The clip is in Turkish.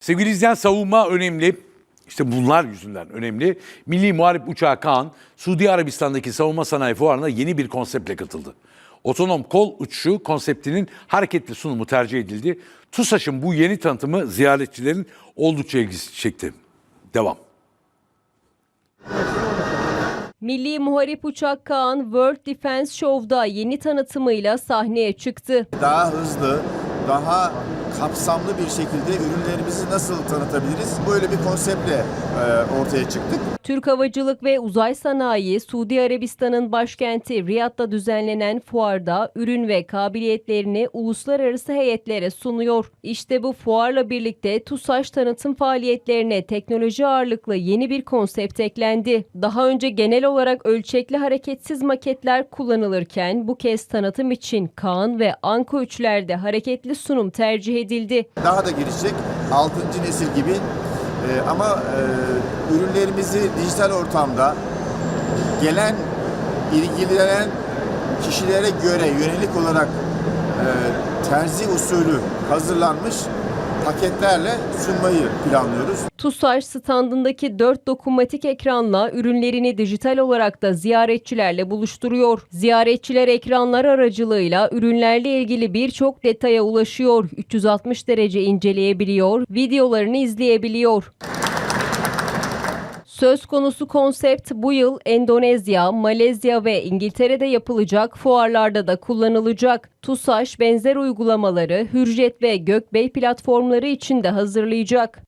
Sevgili izleyen savunma önemli. İşte bunlar yüzünden önemli. Milli Muharip Uçağı Kaan, Suudi Arabistan'daki savunma sanayi fuarına yeni bir konseptle katıldı. Otonom kol uçuşu konseptinin hareketli sunumu tercih edildi. TUSAŞ'ın bu yeni tanıtımı ziyaretçilerin oldukça ilgisi çekti. Devam. Milli Muharip Uçak Kaan World Defense Show'da yeni tanıtımıyla sahneye çıktı. daha hızlı, daha kapsamlı bir şekilde ürünlerimizi nasıl tanıtabiliriz? Böyle bir konseptle e, ortaya çıktık. Türk Havacılık ve Uzay Sanayi, Suudi Arabistan'ın başkenti Riyad'da düzenlenen fuarda ürün ve kabiliyetlerini uluslararası heyetlere sunuyor. İşte bu fuarla birlikte TUSAŞ tanıtım faaliyetlerine teknoloji ağırlıklı yeni bir konsept eklendi. Daha önce genel olarak ölçekli hareketsiz maketler kullanılırken bu kez tanıtım için Kaan ve Anko 3'lerde hareketli sunum tercih edildi. Daha da gelişecek 6. nesil gibi E, ama e, ürünlerimizi dijital ortamda gelen ilgilenen kişilere göre yönelik olarak e, terzi usulü hazırlanmış paketlerle sunmayı planlıyoruz. TUSAŞ standındaki 4 dokunmatik ekranla ürünlerini dijital olarak da ziyaretçilerle buluşturuyor. Ziyaretçiler ekranlar aracılığıyla ürünlerle ilgili birçok detaya ulaşıyor. 360 derece inceleyebiliyor, videolarını izleyebiliyor. Söz konusu konsept bu yıl Endonezya, Malezya ve İngiltere'de yapılacak fuarlarda da kullanılacak. TUSAŞ benzer uygulamaları Hürjet ve Gökbey platformları için de hazırlayacak.